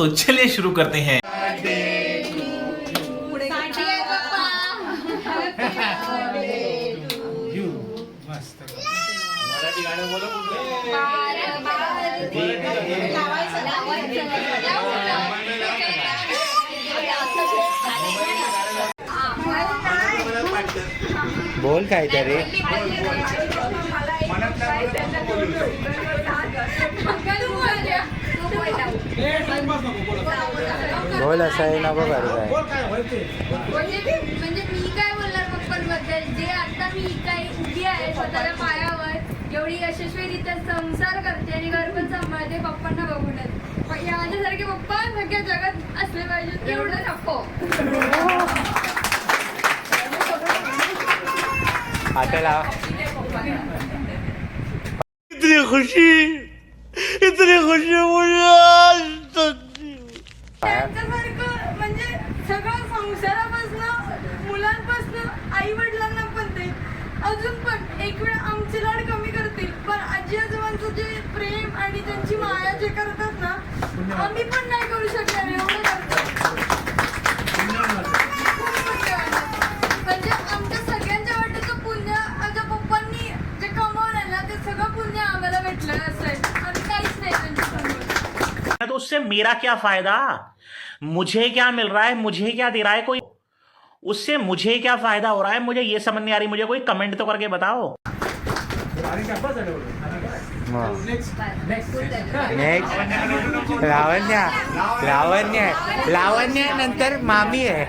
तो चलिए शुरू करते हैं। बोल काय तरी बोल असं आहे करू काय. म्हणजे म्हणजे मी काय बोलणार पप्पांबद्दल? जे आता मी काय उभी आहे स्वतःच्या पायावर एवढी यशस्वीरित्या संसार करते आणि घर पण सांभाळते पप्पांना बघूनच या माझ्यासारखे पप्पा सगळ्या जगात असले पाहिजे एवढं नको आता लाव त्यांच्यासारखं म्हणजे सगळं संसारापासून मुलांपासून आई वडिलांना पण ते. अजून पण एक वेळ आमचे लाड कमी करतील पण आजी आजोबांचं जे प्रेम आणि त्यांची माया जे करतात ना आम्ही पण नाही करू शकणार. उससे मेरा क्या फ़ायदा? मुझे क्या मिल रहा है? मुझे क्या दे रहा है कोई? उससे मुझे क्या फ़ायदा हो रहा है? मुझे ये समझ नहीं आ रही मुझे कोई कमेंट तो करके बताओ। लावण्य लावण्य लावण्य नंतर मामी आहे.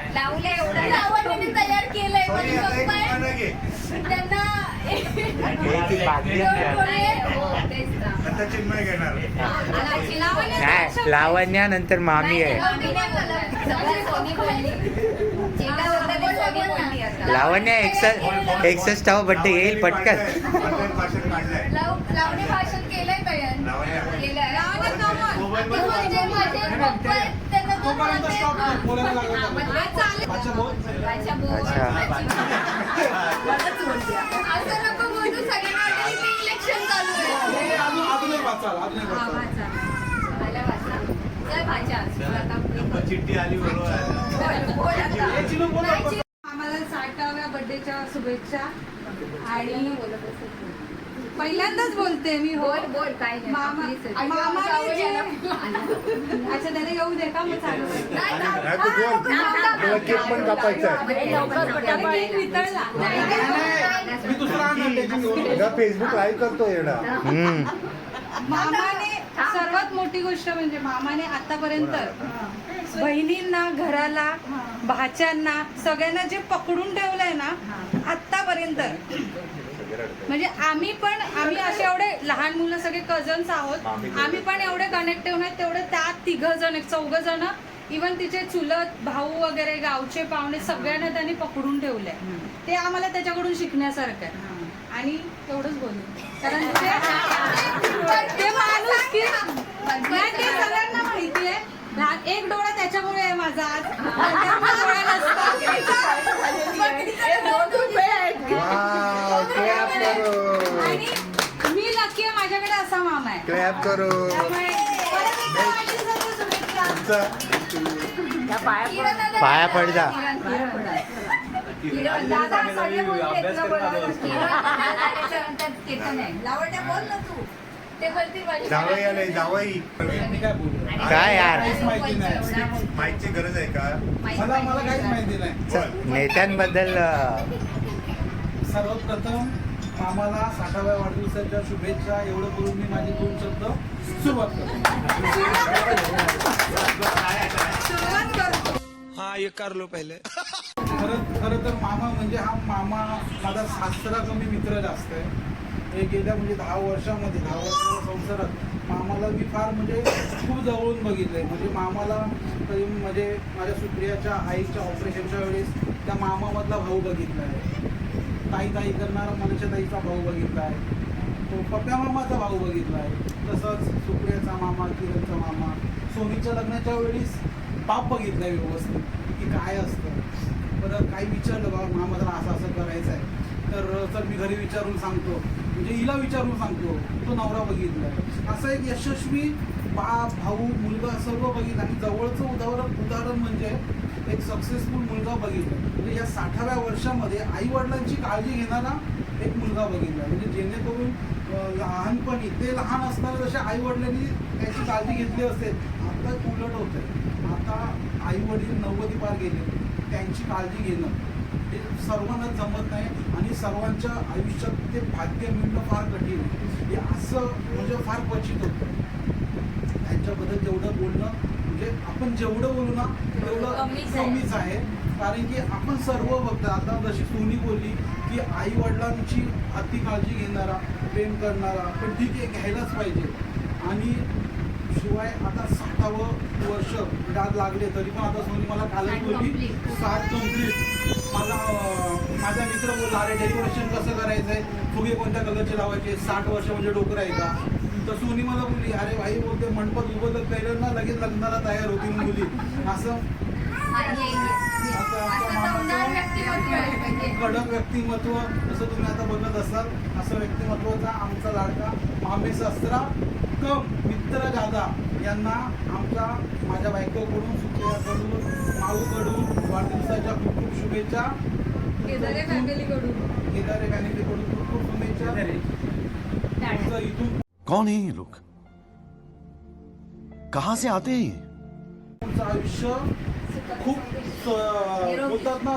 नाही लावण्या नंतर मामी आहे. लावण्या एकसष्ट एकसष्टावा बड्डे येईल पटकन. लावणी आम्हाला साठाव्या बर्थडेच्या शुभेच्छा. आणि पहिल्यांदाच बोलते मी हो. मामा मामाने जे अच्छा त्याला येऊ दे का मग चालू केक पण कापायचा केक वितळला. फेसबुक लाईव्ह करतो हम्म. मामाने सर्वात मोठी गोष्ट म्हणजे मामाने आतापर्यंत बहिणींना घराला भाच्यांना सगळ्यांना जे पकडून ठेवलंय ना आतापर्यंत म्हणजे आम्ही पण आम्ही असे एवढे लहान मुलं सगळे कझन्स आहोत. आम्ही पण एवढे कनेक्टिव्ह नाहीत तेवढे त्या तिघ जण चौघ जण इवन तिचे चुलत भाऊ वगैरे गावचे पाहुणे सगळ्यांना त्यांनी पकडून ठेवलंय. ते आम्हाला त्याच्याकडून शिकण्यासारखं आहे. आणि तेवढंच बोलू. कारण ते- माणूस की सगळ्यांना माहिती आहे. एक डोळा त्याच्यामुळे आहे माझा आज. आणि मी नक्की आहे माझ्याकडे असा मामा आहे. क्लॅप करो. त्यामुळे पाया पड जा. लावण्या बोल ना तू ते बोलतील माझी जावई आले जावई. काय यार? माईकची गरज आहे का? मला मला काहीच माहिती नाही. नेत्यांबद्दल सर्वप्रथम मामाला साठाव्या वाढदिवसाच्या शुभेच्छा. एवढं बोलून मी माझे दोन शब्द सुरुवात करतो ये कर लो पहिले. खरं खरं तर मामा म्हणजे हा मामा माझा सासरा कमी मित्र जास्त आहे. हे गेल्या म्हणजे दहा वर्षामध्ये दहा वर्षाच्या संसारात मामाला मी फार म्हणजे खूप जवळून बघितलं आहे म्हणजे मामाला तरी म्हणजे माझ्या सुप्रियाच्या आईच्या ऑपरेशनच्या वेळेस त्या मामामधला भाऊ बघितला आहे. ताई ताई करणारा मनुष्य ताईचा भाऊ बघितला आहे. तो पप्प्या मामाचा भाऊ बघितला आहे. तसंच सुप्रियाचा मामा किरणचा मामा सोनीच्या लग्नाच्या वेळेस बाप बघितला व्यवस्थित की काय असतं. परत काही विचारलं बाबा मामाला असं असं करायचं आहे तर चल मी घरी विचारून सांगतो. म्हणजे हिला विचारून सांगतो. तो नवरा बघितला. आहे असं एक यशस्वी बाप भाऊ मुलगा सर्व बघितलं. आणि जवळचं उदाहरण उदाहरण म्हणजे एक सक्सेसफुल मुलगा बघितला. म्हणजे या साठाव्या वर्षामध्ये आई वडिलांची काळजी घेणारा एक मुलगा बघितला. म्हणजे जेणेकरून लहानपणी ते लहान असताना जसे आई वडिलांनी त्याची काळजी घेतली असेल आता उलट होत आहे आता आई वडील नव्वदी पार गेले. त्यांची काळजी घेणं. हे सर्वांनाच जमत नाही आणि सर्वांच्या आयुष्यात ते भाग्य मिळणं फार कठीण आहे. हे असं म्हणजे फार क्वचित होतं. त्यांच्याबद्दल जेवढं बोलणं म्हणजे आपण जेवढं बोलू ना तेवढं कमीच आहे. कमीच आहे. कारण की आपण सर्व बघतो आता जशी सोनी बोलली की आई वडिलांची अति काळजी घेणारा प्रेम करणारा पण ठीक आहे घ्यायलाच पाहिजे. आणि शिवाय आता साठावं वर्ष डाग लागले तरी पण आता सोनी मला कालच बोलली साठ कंप्लीट मला अं, माझा मित्र बोलला अरे डेकोरेशन कसं करायचं आहे फुगे कोणत्या कलरचे लावायचे? साठ वर्ष म्हणजे डोकर आहे का? तर सोनी मला बोलली अरे भाई बोलते मंडपात उभं तर ना लगेच लग्नाला तयार होतील मुली. असं. कडक व्यक्तिमत्व जसं तुम्ही आता बघत असाल. असं व्यक्तिमत्वाचा आमचा लाडका मामे शास्त्रा कम मित्र दादा यांना आमच्या माझ्या बायकोकडून सुप्रियाकडून माऊकडून वाढदिवसाच्या खूप खूप शुभेच्छा. केदारे फॅमिलीकडून. केदारे फॅमिलीकडून खूप खूप शुभेच्छा. इथून कौन है ये लोग? कहां से आते हैं ये? तुमचं आयुष्य खूप बोलतात ना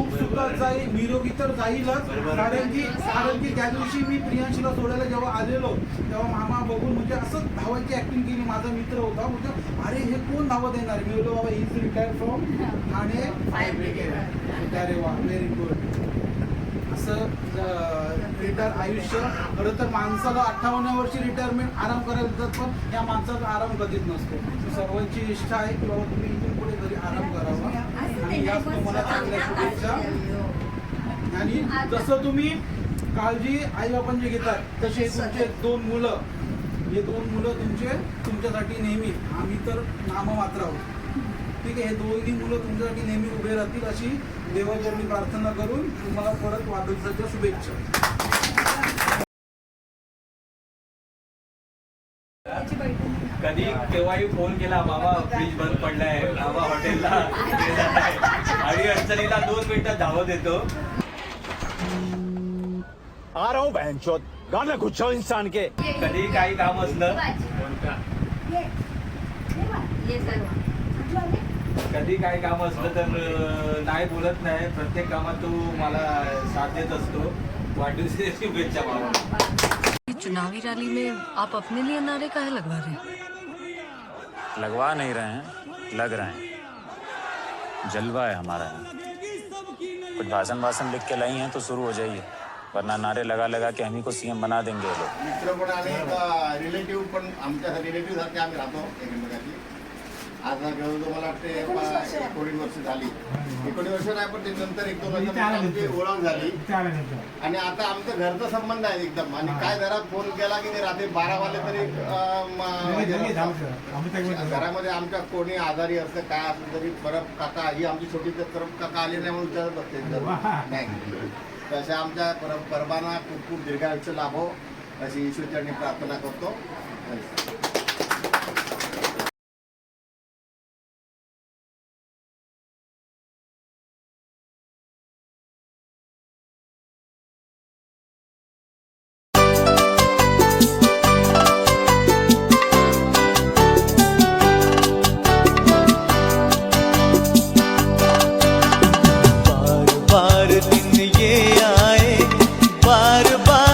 खूप सुखात जाईल निरोगी तर जाईलच. कारण की कारण की त्या दिवशी मी प्रियांशीला सोडायला जेव्हा आलेलो तेव्हा मामा बघून म्हणजे असं धावायची ऍक्टिंग केली. माझा मित्र होता म्हणजे अरे हे कोण धावत येणार? मी बोललो बाबा is retire from Thane. Fire brigade अरे वा व्हेरी गुड माणसं रिटायर आयुष्य. खरं तर माणसाला अठ्ठावन्न वर्षी रिटायरमेंट आराम करायला देतात पण या माणसाचा आराम कधीच नसतो. सर्वांची इच्छा आहे की बाबा तुम्ही इथून पुढे घरी आराम करावा. आणि याच तुम्हाला चांगल्या शुभेच्छा. आणि जसं तुम्ही काळजी आई बापांची घेतात तसे तुमचे दोन मुलं हे दोन मुलं तुमचे तुमच्यासाठी नेहमी. आम्ही तर नाममात्र आहोत. ठीक आहे हे दोन्ही मुलं तुमच्यासाठी नेहमी उभे राहतील अशी देवाचरणी प्रार्थना करून तुम्हाला परत वाढदिवसाच्या शुभेच्छा कधी केव्हाही फोन केला मामा फ्रीज बंद पडलाय मामा हॉटेलला. आणि अडचणीला दोन मिनिटात धावत येतो आ रहा हूँ बहन चौथ गाना गुच्छा इंसान के कधी काही काम असलं कधी काही काम असलं तर अं, नाही बोलत नाही. प्रत्येक कामात तो मला साथ देत असतो. वाढदिवसाची शुभेच्छा मामा चुनावी रैली में आप अपने लिए नारे काहे लगवा रहे हैं? लगवा नहीं रहे हैं लग रहे हैं। जलवा है हमारा कुछ भाषण भाषण लिख के लाई हैं तो शुरू हो जाइए। वरना नारे लगा लगा के हम ही को सीएम बना देंगे लोग। मित्र पण आणि रिलेटिव्ह पण आमच्या रिलेटिव्ह सारखे आम्ही राहतो एकमेकाची आज ना घेऊन मला वाटते प- एकोणीस वर्ष झाली. एकोणीस वर्ष नाही पण ते नंतर एक दोन ओळख झाली. आणि आता आमचं घरचा संबंध आहे एकदम. आणि काय घरात फोन केला की नाही रात्री बारा वाजले तरी घरामध्ये आमच्या कोणी आजारी असतं काय असलं तरी परब काका ही आमची छोटी परब काका आली नाही म्हणून विचारत असते. नाही. तशा आमच्या परब परबांना खूप खूप दीर्घायुष्य लाभो अशी ईश्वरचरणी प्रार्थना करतो. de.